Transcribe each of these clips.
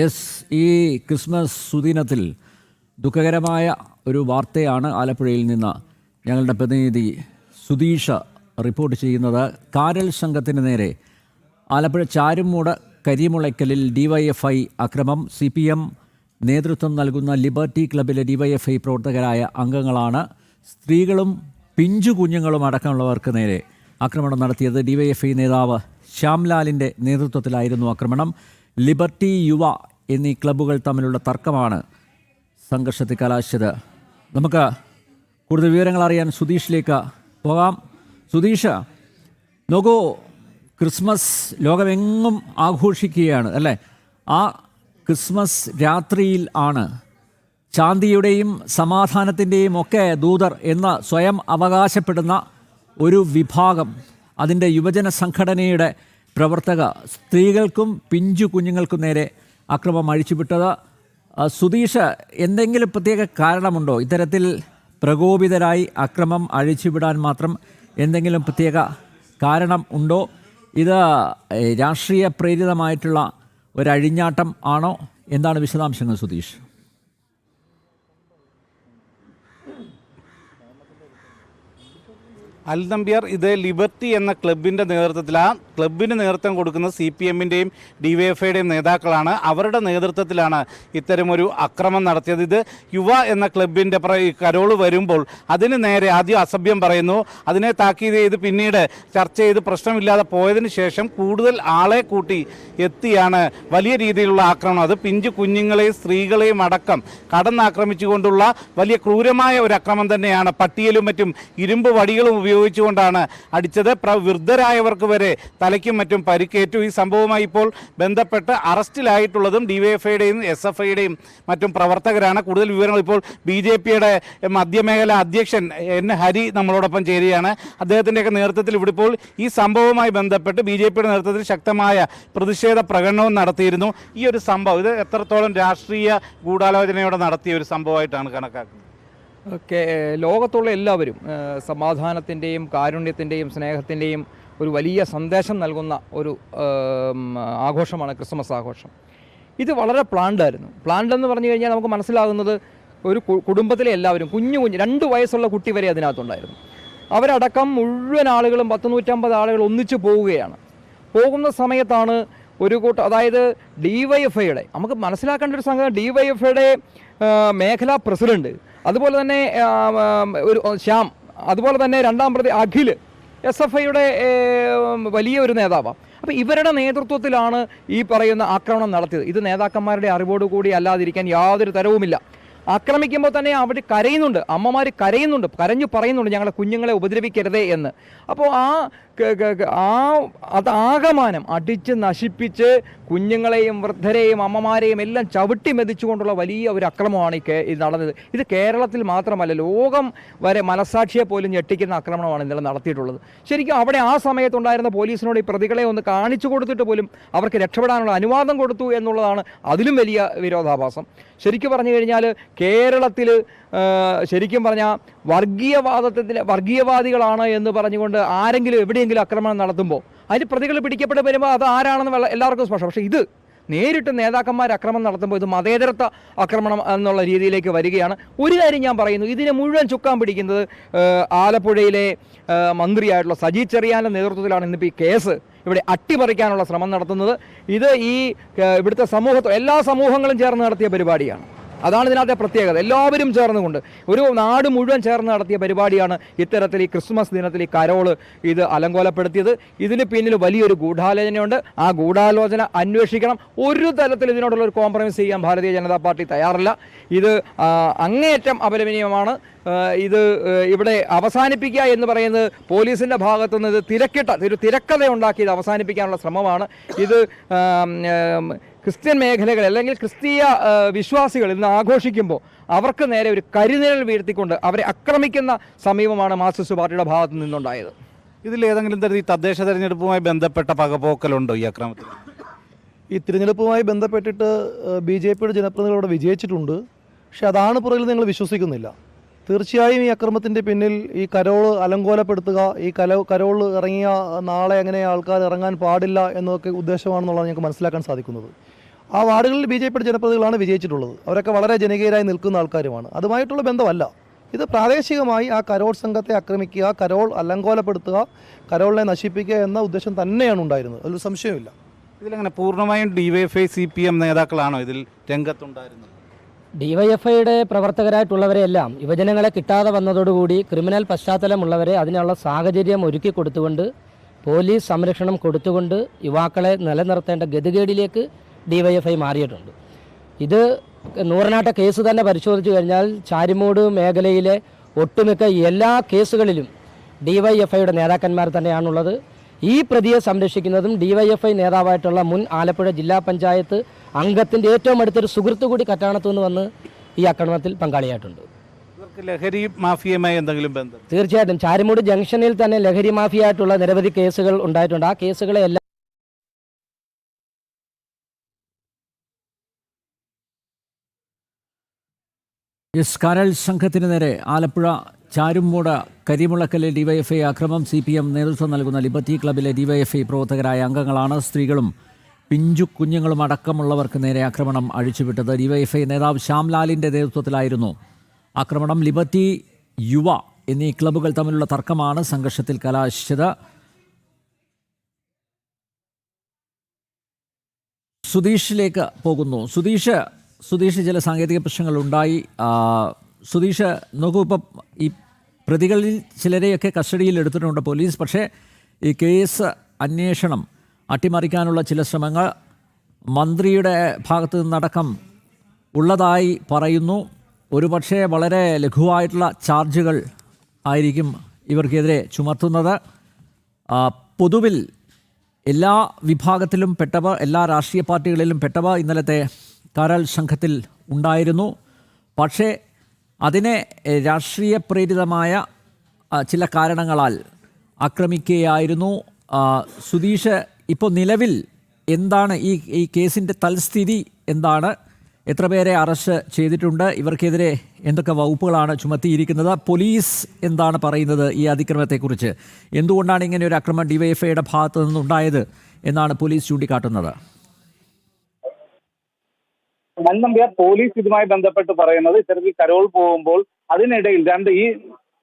Yes ഈ Christmas സുദിനത്തിൽ ദുഃഖകരമായ ഒരു വാർത്തയാണ് ആലപ്പുഴയിൽ നിന്ന് ഞങ്ങളുടെ പ്രതിനിധി സുധീഷ റിപ്പോർട്ട് ചെയ്യുന്നത്. കാരൽ സംഘത്തിന് നേരെ ആലപ്പുഴ ചാരുമൂട് കരിമുളയ്ക്കലിൽ ഡിവൈഎഫ്ഐ അക്രമം. സി പി എം നേതൃത്വം നൽകുന്ന ലിബർട്ടി ക്ലബിലെ ഡിവൈഎഫ്ഐ പ്രവർത്തകരായ അംഗങ്ങളാണ് സ്ത്രീകളും പിഞ്ചു കുഞ്ഞുങ്ങളും അടക്കമുള്ളവർക്ക് നേരെ ആക്രമണം നടത്തിയത്. ഡിവൈഎഫ്ഐ നേതാവ് ശ്യാംലാലിന്റെ നേതൃത്വത്തിലായിരുന്നു ആക്രമണം. ലിബർട്ടി യുവ എന്നീ ക്ലബ്ബുകൾ തമ്മിലുള്ള തർക്കമാണ് സംഘർഷത്തിൽ കലാശിച്ചത്. നമുക്ക് കൂടുതൽ വിവരങ്ങൾ അറിയാൻ സുധീഷിലേക്ക് പോകാം. സുധീഷ് നോക്കൂ ക്രിസ്മസ് ലോകമെങ്ങും ആഘോഷിക്കുകയാണ് അല്ലേ? ആ ക്രിസ്മസ് രാത്രിയിൽ ആണ് ശാന്തിയുടെയും സമാധാനത്തിന്റെയും ഒക്കെ ദൂതർ എന്ന സ്വയം അവകാശപ്പെടുന്ന ഒരു വിഭാഗം. അതിന്റെ യുവജന സംഘടനയുടെ പ്രവർത്തക സ്ത്രീകൾക്കും പിഞ്ചു കുഞ്ഞുങ്ങൾക്കും നേരെ അക്രമം അഴിച്ചുവിട്ടത്. സുധീഷ് എന്തെങ്കിലും പ്രത്യേക കാരണമുണ്ടോ? ഇത്തരത്തിൽ പ്രകോപിതരായി അക്രമം അഴിച്ചുവിടാൻ മാത്രം എന്തെങ്കിലും പ്രത്യേക കാരണം ഉണ്ടോ? ഇത് രാഷ്ട്രീയ പ്രേരിതമായിട്ടുള്ള ഒരഴിഞ്ഞാട്ടം ആണോ? എന്താണ് വിശദാംശങ്ങൾ സുധീഷ്? അൽ നമ്പ്യാർ ഇത് ലിബർട്ടി എന്ന ക്ലബിന്റെ നേതൃത്വത്തിൽ ആ ക്ലബിന് നേതൃത്വം കൊടുക്കുന്ന സി പി എമ്മിന്റെയും ഡി വൈ എഫ് ഐയുടെയും നേതാക്കളാണ്. അവരുടെ നേതൃത്വത്തിലാണ് ഇത്തരമൊരു അക്രമം നടത്തിയത്. ഇത് യുവ എന്ന ക്ലബിന്റെ കരോൾ വരുമ്പോൾ അതിന് നേരെ ആദ്യം അസഭ്യം പറയുന്നു. അതിനെ താക്കീത് ചെയ്ത് പിന്നീട് ചർച്ച ചെയ്ത് പ്രശ്നമില്ലാതെ പോയതിന് ശേഷം കൂടുതൽ ആളെ കൂട്ടി എത്തിയാണ് വലിയ രീതിയിലുള്ള ആക്രമണം. അത് പിഞ്ചു കുഞ്ഞുങ്ങളെയും സ്ത്രീകളെയും അടക്കം കടന്നാക്രമിച്ചുകൊണ്ടുള്ള വലിയ ക്രൂരമായ ഒരു അക്രമം തന്നെയാണ്. പട്ടിയലും മറ്റും ഇരുമ്പ് വടികളും ഉപയോഗിച്ചുകൊണ്ടാണ് അടിച്ചത്. പ്രവൃദ്ധരായവർക്ക് വരെ തലയ്ക്കും മറ്റും പരിക്കേറ്റു. ഈ സംഭവവുമായി ഇപ്പോൾ ബന്ധപ്പെട്ട് അറസ്റ്റിലായിട്ടുള്ളതും ഡിവൈഎഫ്ഐയുടെയും എസ് എഫ് ഐയുടെയും മറ്റും പ്രവർത്തകരാണ്. കൂടുതൽ വിവരങ്ങൾ ഇപ്പോൾ ബി ജെ പിയുടെ മധ്യമേഖല അധ്യക്ഷൻ എൻ ഹരി നമ്മളോടൊപ്പം ചേരുകയാണ്. അദ്ദേഹത്തിന്റെയൊക്കെ നേതൃത്വത്തിൽ ഇവിടെ ഇപ്പോൾ ഈ സംഭവവുമായി ബന്ധപ്പെട്ട് ബി ജെ പിയുടെ നേതൃത്വത്തിൽ ശക്തമായ പ്രതിഷേധ പ്രകടനവും നടത്തിയിരുന്നു. ഈ ഒരു സംഭവം ഇത് എത്രത്തോളം രാഷ്ട്രീയ ഗൂഢാലോചനയോടെ നടത്തിയ ഒരു സംഭവമായിട്ടാണ് കണക്കാക്കുന്നത്? ലോകത്തുള്ള എല്ലാവരും സമാധാനത്തിന്റെയും കാരുണ്യത്തിന്റെയും സ്നേഹത്തിന്റെയും ഒരു വലിയ സന്ദേശം നൽകുന്ന ഒരു ആഘോഷമാണ് ക്രിസ്മസ് ആഘോഷം. ഇത് വളരെ പ്ലാൻഡ് ആയിരുന്നു. പ്ലാൻഡ് എന്ന് പറഞ്ഞു കഴിഞ്ഞാൽ നമുക്ക് മനസ്സിലാകുന്നത് ഒരു കുടുംബത്തിലെ എല്ലാവരും കുഞ്ഞു കുഞ്ഞ് രണ്ട് വയസ്സുള്ള കുട്ടി വരെ അതിനകത്തുണ്ടായിരുന്നു. അവരടക്കം മുഴുവൻ ആളുകളും പത്ത് നൂറ്റമ്പത് ആളുകൾ ഒന്നിച്ചു പോവുകയാണ്. പോകുന്ന സമയത്താണ് ഒരു കൂട്ടം അതായത് ഡി വൈ എഫ് ഐയുടെ നമുക്ക് മനസ്സിലാക്കേണ്ട ഒരു സംഗതി ഡി വൈ എഫ് ഐയുടെ മേഖലാ പ്രസിഡന്റ് അതുപോലെ തന്നെ ഒരു ശ്യാം അതുപോലെ തന്നെ രണ്ടാം പ്രതി അഖിൽ എസ് എഫ് ഐയുടെ വലിയ ഒരു നേതാവാണ് അപ്പോൾ ഇവരുടെ നേതൃത്വത്തിലാണ് ഈ പറയുന്ന ആക്രമണം നടത്തിയത്. ഇത് നേതാക്കന്മാരുടെ അറിവോടുകൂടി അല്ലാതിരിക്കാൻ യാതൊരു തരവുമില്ല. ആക്രമിക്കുമ്പോൾ തന്നെ അവർ കരയുന്നുണ്ട്. അമ്മമാർ കരയുന്നുണ്ട്. കരഞ്ഞു പറയുന്നുണ്ട് ഞങ്ങളെ കുഞ്ഞുങ്ങളെ ഉപദ്രവിക്കരുതേ എന്ന്. അപ്പോൾ ആ ആ അത് ആകമാനം അടിച്ച് നശിപ്പിച്ച് കുഞ്ഞുങ്ങളെയും വൃദ്ധരെയും അമ്മമാരെയും എല്ലാം ചവിട്ടി മെതിച്ചുകൊണ്ടുള്ള വലിയ ഒരു അക്രമമാണ് ഈ ഇത് നടന്നത്. ഇത് കേരളത്തിൽ മാത്രമല്ല ലോകം വരെ മനസാക്ഷിയെ പോലും ഞെട്ടിക്കുന്ന ആക്രമണമാണ് ഇന്നലെ നടത്തിയിട്ടുള്ളത്. ശരിക്കും അവിടെ ആ സമയത്തുണ്ടായിരുന്ന പോലീസിനോട് ഈ പ്രതികളെ ഒന്ന് കാണിച്ചു കൊടുത്തിട്ട് പോലും അവർക്ക് രക്ഷപ്പെടാനുള്ള അനുവാദം കൊടുത്തു എന്നുള്ളതാണ് അതിലും വലിയ വിരോധാഭാസം. ശരിക്കും പറഞ്ഞു കഴിഞ്ഞാൽ കേരളത്തിൽ ശരിക്കും പറഞ്ഞാൽ വർഗീയവാദത്തിന് വർഗീയവാദികളാണ് എന്ന് പറഞ്ഞുകൊണ്ട് ആരെങ്കിലും എവിടെയെങ്കിലും ആക്രമണം നടത്തുമ്പോൾ അതിന് പ്രതികൾ പിടിക്കപ്പെട്ട് വരുമ്പോൾ അത് ആരാണെന്ന് എല്ലാവർക്കും സ്പഷ്ടം. പക്ഷേ ഇത് നേരിട്ട് നേതാക്കന്മാർ അക്രമം നടത്തുമ്പോൾ ഇത് മതേതരത്വ ആക്രമണം എന്നുള്ള രീതിയിലേക്ക് വരികയാണ്. ഒരു കാര്യം ഞാൻ പറയുന്നു ഇതിനെ മുഴുവൻ ചുക്കാൻ പിടിക്കുന്നത് ആലപ്പുഴയിലെ മന്ത്രിയായിട്ടുള്ള സജി ചെറിയാന്റെ നേതൃത്വത്തിലാണ് ഇന്നിപ്പോൾ ഈ കേസ് ഇവിടെ അട്ടിമറിക്കാനുള്ള ശ്രമം നടത്തുന്നത്. ഇത് ഈ ഇവിടുത്തെ സമൂഹത്തെ എല്ലാ സമൂഹങ്ങളും ചേർന്ന് നടത്തിയ പരിപാടിയാണ്. അതാണ് ഇതിനകത്തെ പ്രത്യേകത. എല്ലാവരും ചേർന്നുകൊണ്ട് ഒരു നാട് മുഴുവൻ ചേർന്ന് നടത്തിയ പരിപാടിയാണ് ഇത്തരത്തിൽ ഈ ക്രിസ്മസ് ദിനത്തിൽ ഈ കരോൾ ഇത് അലങ്കോലപ്പെടുത്തിയത്. ഇതിന് പിന്നിൽ വലിയൊരു ഗൂഢാലോചനയുണ്ട്. ആ ഗൂഢാലോചന അന്വേഷിക്കണം. ഒരു തരത്തിൽ ഇതിനോടുള്ള ഒരു കോംപ്രമൈസ് ചെയ്യാൻ ഭാരതീയ ജനതാ പാർട്ടി തയ്യാറല്ല. ഇത് അങ്ങേയറ്റം അപലപനീയമാണ്. ഇത് ഇവിടെ അവസാനിപ്പിക്കുക എന്ന് പറയുന്നത് പോലീസിന്റെ ഭാഗത്തു നിന്ന് ഇത് തിരക്കിട്ട ഒരു തിരക്കഥ ഉണ്ടാക്കി ഇത് അവസാനിപ്പിക്കാനുള്ള ശ്രമമാണ്. ഇത് ക്രിസ്ത്യൻ മേഖലകൾ അല്ലെങ്കിൽ ക്രിസ്തീയ വിശ്വാസികൾ ഇന്ന് ആഘോഷിക്കുമ്പോൾ അവർക്ക് നേരെ ഒരു കരിനിഴൽ വീഴ്ത്തിക്കൊണ്ട് അവരെ ആക്രമിക്കുന്ന സമീപമാണ് മാർക്സിസ്റ്റ് പാർട്ടിയുടെ ഭാഗത്തു നിന്നുണ്ടായത്. ഇതിൽ ഏതെങ്കിലും തരത്തിൽ തദ്ദേശ തെരഞ്ഞെടുപ്പുമായി ബന്ധപ്പെട്ട പകപോക്കലുണ്ടോ ഈ അക്രമത്തിൽ? ഈ തിരഞ്ഞെടുപ്പുമായി ബന്ധപ്പെട്ടിട്ട് ബി ജെ പിയുടെ ജനപ്രതിനിധികൾ അവിടെ വിജയിച്ചിട്ടുണ്ട്. പക്ഷെ അതാണ് പുറകിൽ നിങ്ങൾ വിശ്വസിക്കുന്നില്ല. തീർച്ചയായും ഈ അക്രമത്തിന്റെ പിന്നിൽ ഈ കരോൾ അലങ്കോലപ്പെടുത്തുക ഈ കല കരോൾ ഇറങ്ങിയ നാളെ അങ്ങനെ ആൾക്കാർ ഇറങ്ങാൻ പാടില്ല എന്നൊക്കെ ഉദ്ദേശമാണെന്നുള്ളതാണ് ഞങ്ങൾക്ക് മനസ്സിലാക്കാൻ സാധിക്കുന്നത്. ആ വാർഡുകളിൽ ബി ജെ പിയുടെ ജനപ്രതിനിധികളാണ് വിജയിച്ചിട്ടുള്ളത്. അവരൊക്കെ വളരെ ജനകീയരായി നിൽക്കുന്ന ആൾക്കാരുമാണ്. അതുമായിട്ടുള്ള ബന്ധമല്ല. ഇത് പ്രാദേശികമായി ആ കരോൾ സംഘത്തെ ആക്രമിക്കുക കരോൾ അലങ്കോലപ്പെടുത്തുക കരോളിനെ നശിപ്പിക്കുക എന്ന ഉദ്ദേശം തന്നെയാണ് ഉണ്ടായിരുന്നത്. അതിൽ സംശയമില്ല. ഇതിലങ്ങനെ പൂർണമായും ഡിവൈഎഫ്ഐ സി പി എം നേതാക്കളാണോ ഇതിൽ രംഗത്തുണ്ടായിരുന്നത്? ഡിവൈഎഫ്ഐയുടെ പ്രവർത്തകരായിട്ടുള്ളവരെയെല്ലാം യുവജനങ്ങളെ കിട്ടാതെ വന്നതോടുകൂടി ക്രിമിനൽ പശ്ചാത്തലമുള്ളവരെ അതിനുള്ള സാഹചര്യം ഒരുക്കി കൊടുത്തുകൊണ്ട് പോലീസ് സംരക്ഷണം കൊടുത്തുകൊണ്ട് യുവാക്കളെ നിലനിർത്തേണ്ട ഗതികേടിലേക്ക് ഡിവൈഎഫ്ഐ മാറിയിട്ടുണ്ട്. ഇത് നൂറനാട്ട കേസ് തന്നെ പരിശോധിച്ചു കഴിഞ്ഞാൽ ചാരിമൂട് മേഖലയിലെ ഒട്ടുമിക്ക എല്ലാ കേസുകളിലും ഡിവൈഎഫ്ഐയുടെ നേതാക്കന്മാർ തന്നെയാണുള്ളത്. ഈ പ്രതിയെ സംരക്ഷിക്കുന്നതും ഡിവൈഎഫ്ഐ നേതാവായിട്ടുള്ള മുൻ ആലപ്പുഴ ജില്ലാ പഞ്ചായത്ത് അംഗത്തിന്റെ ഏറ്റവും അടുത്തൊരു സുഹൃത്തു കൂടി കറ്റാണത്തു നിന്ന് വന്ന് ഈ ആക്രമണത്തിൽ പങ്കാളിയായിട്ടുണ്ട്. ലഹരി മാഫിയയുമായി എന്തെങ്കിലും ബന്ധം? തീർച്ചയായിട്ടും. ചാരിമൂട് ജംഗ്ഷനിൽ തന്നെ ലഹരി മാഫിയായിട്ടുള്ള നിരവധി കേസുകൾ ഉണ്ടായിട്ടുണ്ട്. ആ കേസുകളെ എസ് കരൾ സംഘത്തിന് നേരെ ആലപ്പുഴ ചാരുംമൂട് കരിമുളക്കലെ ഡിവൈഎഫ്ഐ അക്രമം സി പി എം നേതൃത്വം നൽകുന്ന ലിബർട്ടി ക്ലബിലെ ഡിവൈഎഫ്ഐ പ്രവർത്തകരായ അംഗങ്ങളാണ്. സ്ത്രീകളും പിഞ്ചു കുഞ്ഞുങ്ങളും അടക്കമുള്ളവർക്ക് നേരെ ആക്രമണം അഴിച്ചുവിട്ടത്. ഡിവൈഎഫ്ഐ നേതാവ് ശ്യാംലാലിന്റെ നേതൃത്വത്തിലായിരുന്നു ആക്രമണം. ലിബർട്ടി യുവ എന്നീ ക്ലബ്ബുകൾ തമ്മിലുള്ള തർക്കമാണ് സംഘർഷത്തിൽ കലാശിച്ചത്. സുതീഷിലേക്ക് പോകുന്നു. സുധീഷ് സുധീഷ് ചില സാങ്കേതിക പ്രശ്നങ്ങൾ ഉണ്ടായി സുധീഷ് നോക്കൂ ഇപ്പം ഈ പ്രതികളിൽ ചിലരെയൊക്കെ കസ്റ്റഡിയിൽ എടുത്തിട്ടുണ്ട് പോലീസ്. പക്ഷേ ഈ കേസ് അന്വേഷണം അട്ടിമറിക്കാനുള്ള ചില ശ്രമങ്ങൾ മന്ത്രിയുടെ ഭാഗത്തു നിന്നടക്കം ഉള്ളതായി പറയുന്നു. ഒരുപക്ഷെ വളരെ ലഘുവായിട്ടുള്ള ചാർജുകൾ ആയിരിക്കും ഇവർക്കെതിരെ ചുമത്തുന്നത്. പൊതുവിൽ എല്ലാ വിഭാഗത്തിലും പെട്ടവ എല്ലാ രാഷ്ട്രീയ പാർട്ടികളിലും പെട്ടവ ഇന്നലത്തെ കരൾ സംഘത്തിൽ ഉണ്ടായിരുന്നു. പക്ഷേ അതിനെ രാഷ്ട്രീയ പ്രേരിതമായ ചില കാരണങ്ങളാൽ ആക്രമിക്കുകയായിരുന്നു. സുധീഷ് ഇപ്പോൾ നിലവിൽ എന്താണ് ഈ ഈ കേസിന്റെ തൽസ്ഥിതി എന്താണ്? എത്ര പേരെ അറസ്റ്റ് ചെയ്തിട്ടുണ്ട്? ഇവർക്കെതിരെ എന്തൊക്കെ വകുപ്പുകളാണ് ചുമത്തിയിരിക്കുന്നത്? പോലീസ് എന്താണ് പറയുന്നത് ഈ അതിക്രമത്തെക്കുറിച്ച്? എന്തുകൊണ്ടാണ് ഇങ്ങനെ ഒരു അക്രമം ഡിവൈഎഫ്ഐയുടെ ഭാഗത്തു നിന്നുണ്ടായത് എന്നാണ് പോലീസ് ചൂണ്ടിക്കാട്ടുന്നത്? മൻനമ്പ്യാർ പോലീസ് ഇതുമായി ബന്ധപ്പെട്ട് പറയുന്നത് ഇത്തരത്തിൽ കരോൾ പോകുമ്പോൾ അതിനിടയിൽ രണ്ട് ഈ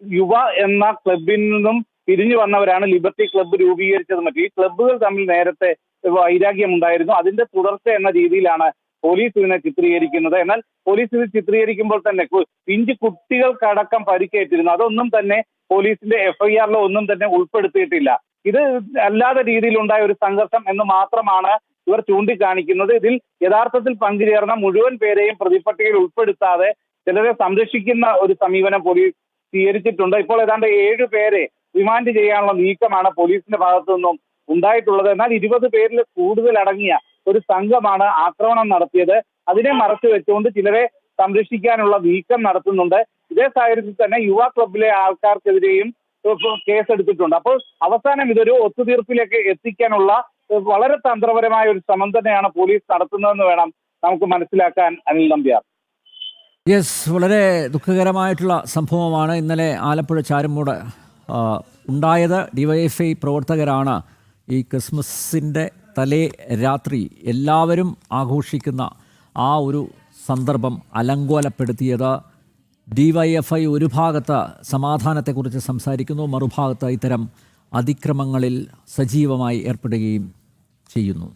യുവ എന്ന ക്ലബിൽ നിന്നും പിരിഞ്ഞു വന്നവരാണ് ലിബർട്ടി ക്ലബ്ബ് രൂപീകരിച്ചത് മറ്റും. ഈ ക്ലബ്ബുകൾ തമ്മിൽ നേരത്തെ വൈരാഗ്യം ഉണ്ടായിരുന്നു. അതിന്റെ തുടർച്ച എന്ന രീതിയിലാണ് പോലീസ് ഇതിനെ ചിത്രീകരിക്കുന്നത്. എന്നാൽ പോലീസ് ഇത് ചിത്രീകരിക്കുമ്പോൾ തന്നെ പിഞ്ചു കുട്ടികൾക്കടക്കം പരിക്കേറ്റിരുന്നു. അതൊന്നും തന്നെ പോലീസിന്റെ എഫ്ഐആറിലോ ഒന്നും തന്നെ ഉൾപ്പെടുത്തിയിട്ടില്ല. ഇത് അല്ലാത്ത രീതിയിലുണ്ടായ ഒരു സംഘർഷം എന്ന് മാത്രമാണ് ഇവർ ചൂണ്ടിക്കാണിക്കുന്നത് ഇതിൽ യഥാർത്ഥത്തിൽ പങ്കുചേർന്ന മുഴുവൻ പേരെയും പ്രതിപട്ടികയിൽ ഉൾപ്പെടുത്താതെ ചിലരെ സംരക്ഷിക്കുന്ന ഒരു സമീപനം പോലീസ് സ്വീകരിച്ചിട്ടുണ്ട്. ഇപ്പോൾ ഏതാണ്ട് ഏഴ് പേരെ റിമാൻഡ് ചെയ്യാനുള്ള നീക്കമാണ് പോലീസിന്റെ ഭാഗത്തു നിന്നും ഉണ്ടായിട്ടുള്ളത്. എന്നാൽ ഇരുപത് പേരിൽ കൂടുതൽ അടങ്ങിയ ഒരു സംഘമാണ് ആക്രമണം നടത്തിയത്. അതിനെ മറച്ചു വെച്ചുകൊണ്ട് ചിലരെ സംരക്ഷിക്കാനുള്ള നീക്കം നടത്തുന്നുണ്ട്. ഇതേ സാഹചര്യത്തിൽ തന്നെ യുവ ക്ലബിലെ ആൾക്കാർക്കെതിരെയും കേസെടുത്തിട്ടുണ്ട്. അപ്പോൾ അവസാനം ഇതൊരു ഒത്തുതീർപ്പിലേക്ക് എത്തിക്കാനുള്ള വളരെ തന്ത്രപരമായ ഒരു ശ്രമം തന്നെയാണ് പോലീസ് നടത്തുന്നതെന്ന് വേണം നമുക്ക് മനസ്സിലാക്കാൻ അനിൽ നമ്പ്യാർ. യെസ് വളരെ ദുഃഖകരമായിട്ടുള്ള സംഭവമാണ് ഇന്നലെ ആലപ്പുഴ ചാരുമൂട് ഉണ്ടായത്. ഡിവൈഎഫ്ഐ പ്രവർത്തകരാണ് ഈ ക്രിസ്മസിന്റെ തലേ രാത്രി എല്ലാവരും ആഘോഷിക്കുന്ന ആ ഒരു സന്ദർഭം അലങ്കോലപ്പെടുത്തിയത്. ഡിവൈഎഫ്ഐ ഒരു ഭാഗത്ത് സമാധാനത്തെക്കുറിച്ച് സംസാരിക്കുന്നു മറുഭാഗത്ത് ഇത്തരം അതിക്രമങ്ങളിൽ സജീവമായി ഏർപ്പെടുകയും ചെയ്യുന്നു.